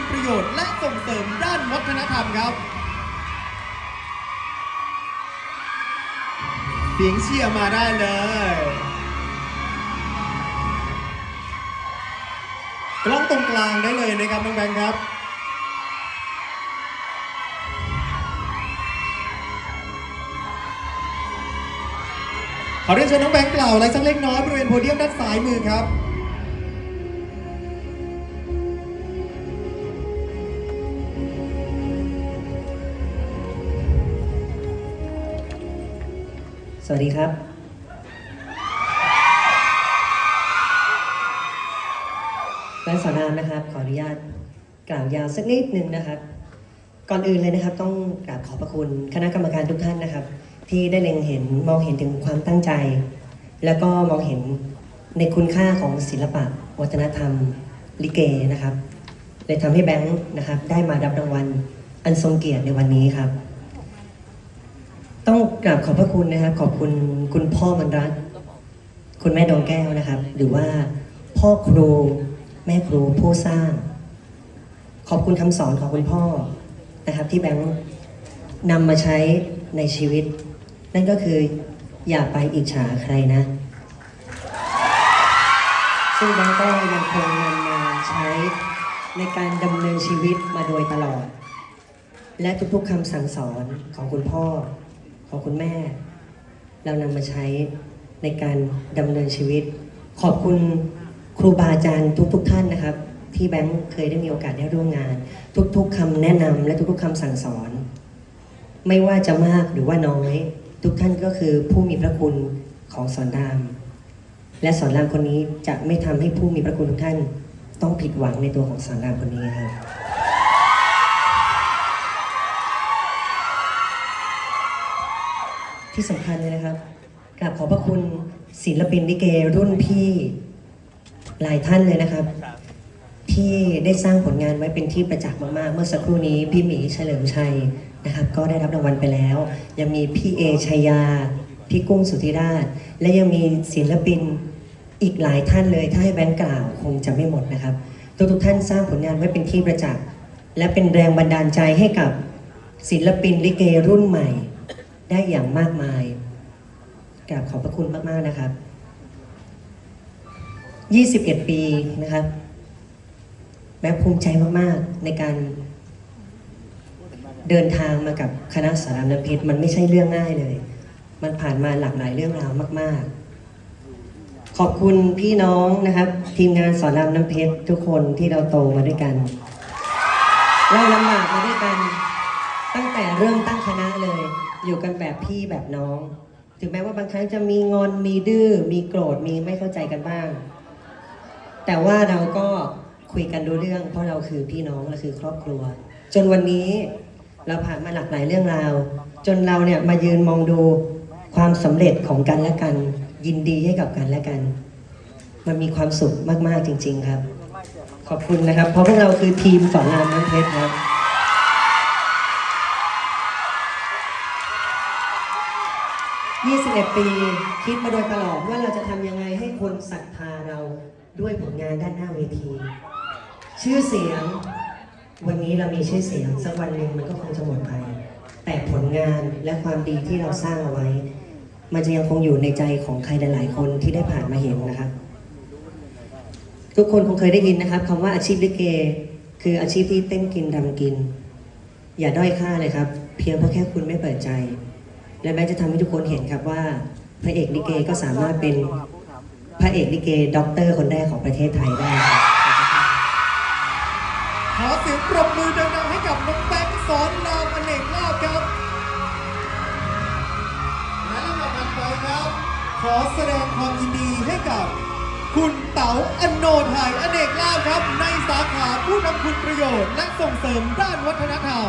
คุณประโยชน์และส่งเสริมด้านวัฒนธรรมครับ เสียงเชียร์มาได้เลยกล้องตรงกลางได้เลยนะครับน้องแบงค์ครับขอเรียนเชิญน้องแบงค์กล่าวอะไรสักเล็กน้อยบริเวณโพเดียมด้านซ้ายมือครับ วัสดีครับแบงค์สอนรามนะครับ ขออนุญาตกล่าวยาวสักนิดนึงนะครับ ก่อนอื่นเลยนะครับ ต้องกราบขอบพระคุณคณะกรรมการทุกท่านนะครับ ที่ได้เล็งเห็นมองเห็นถึงความตั้งใจ แล้วก็มองเห็นในคุณค่าของศิลปะ วัฒนธรรม ลิเกนะครับเลยทำให้แบงค์นะครับ ได้มารับรางวัลอันทรงเกียรติในวันนี้ครับ กราบขอบพระคุณนะครับ ขอบคุณคุณพ่อมันรัตน์คุณแม่ดวงแก้วนะครับ หรือว่าพ่อครูแม่ครูผู้สร้าง ขอบคุณคำสอนของคุณพ่อนะครับ ที่แบงค์นำมาใช้ในชีวิต นั่นก็คืออย่าไปอิจฉาใครนะซึ่งแบงค์ก็ยังคงนำมาใช้ในการดำเนินชีวิตมาโดยตลอด และทุกๆคำสั่งสอนของคุณพ่อ ของคุณแม่ เรานำมาใช้ในการดำเนินชีวิต ขอบคุณครูบาอาจารย์ทุก ๆ ท่านนะครับ ที่แบงค์เคยได้มีโอกาสได้ร่วมงาน ทุก ๆคำแนะนำและทุก ๆคำสั่งสอน ไม่ว่าจะมากหรือว่าน้อย ทุกท่านก็คือผู้มีพระคุณของสอนราม และสอนรามคนนี้จะไม่ทำให้ผู้มีพระคุณทุกท่าน ต้องผิดหวังในตัวของสอนรามคนนี้ครับ ที่สำคัญเลยนะครับกราบขอบพระคุณศิลปินลิเกรุ่นพี่หลายท่านเลยนะครับ ที่ได้สร้างผลงานไว้เป็นที่ประจักษ์มากๆ เมื่อสักครู่นี้พี่หมีเฉลิมชัยนะครับ ก็ได้รับรางวัลไปแล้ว ยังมีพี่เอชัยยา พี่กุ้งสุธิราช และยังมีศิลปินอีกหลายท่านเลย ถ้าให้แบงค์กล่าวคงจะไม่หมดนะครับ ทุกๆท่านสร้างผลงานไว้เป็นที่ประจักษ์และเป็นแรงบันดาลใจให้กับศิลปินลิเกรุ่นใหม่ ได้อย่างมากมายกราบขอบพระคุณมากๆนะครับ 21 ปีนะครับ แม้ภูมิใจมากๆในการเดินทางมากับคณะสารามน้ำเพชรมันไม่ใช่เรื่องง่ายเลย มันผ่านมาหลากหลายเรื่องราวมาก ๆ ขอบคุณพี่น้องนะครับ ทีมงานสอนรามน้ำเพชรทุกคนที่เราโตมาด้วยกัน เราลำบากมาด้วยกัน ตั้งแต่เริ่มตั้งคณะเลย อยู่กันแบบพี่แบบน้อง ถึงแม้ว่าบางครั้งจะมีงอนมีดื้อมีโกรธมีไม่เข้าใจกันบ้าง แต่ว่าเราก็คุยกันรู้เรื่อง เพราะเราคือพี่น้องเราคือครอบครัว จนวันนี้เราผ่านมาหลากหลายเรื่องราว จนเราเนี่ยมายืนมองดูความสำเร็จของกันและกัน ยินดีให้กับกันและกัน มันมีความสุขมากๆจริง ๆ ครับ ขอบคุณนะครับ เพราะพวกเราคือทีมสอนรามน้ำเพชรครับ 21 ปีคิดมาโดยตลอดว่าเราจะทำยังไงให้คนศรัทธาเราด้วยผลงานด้านหน้าเวที ชื่อเสียง วันนี้เรามีชื่อเสียง สักวันหนึ่งมันก็คงจะหมดไป แต่ผลงานและความดีที่เราสร้างเอาไว้ มันจะยังคงอยู่ในใจของใครหลาย ๆ คนที่ได้ผ่านมาเห็นนะครับ ทุกคนคงเคยได้ยินนะครับคำว่าอาชีพลิเก คืออาชีพที่เต้นกินรำกิน อย่าด้อยค่าเลยครับ เพียงเพราะแค่คุณไม่เปิดใจ และแม้จะทำให้ทุกคนเห็นครับว่า พระเอกลิเกก็สามารถเป็นพระเอกลิเกด็อกเตอร์คนแรกของประเทศไทยได้ครับขอเสียงปรบมือดังๆให้กับน้องแบงค์สอนรามอเนกลาภครับและลำดับถัดไปครับ ขอแสดงความยินดีให้กับ คุณเต๋าอโนไทยอเนกลาภครับ ในสาขาผู้นำคุณประโยชน์ และส่งเสริมด้านวัฒนธรรม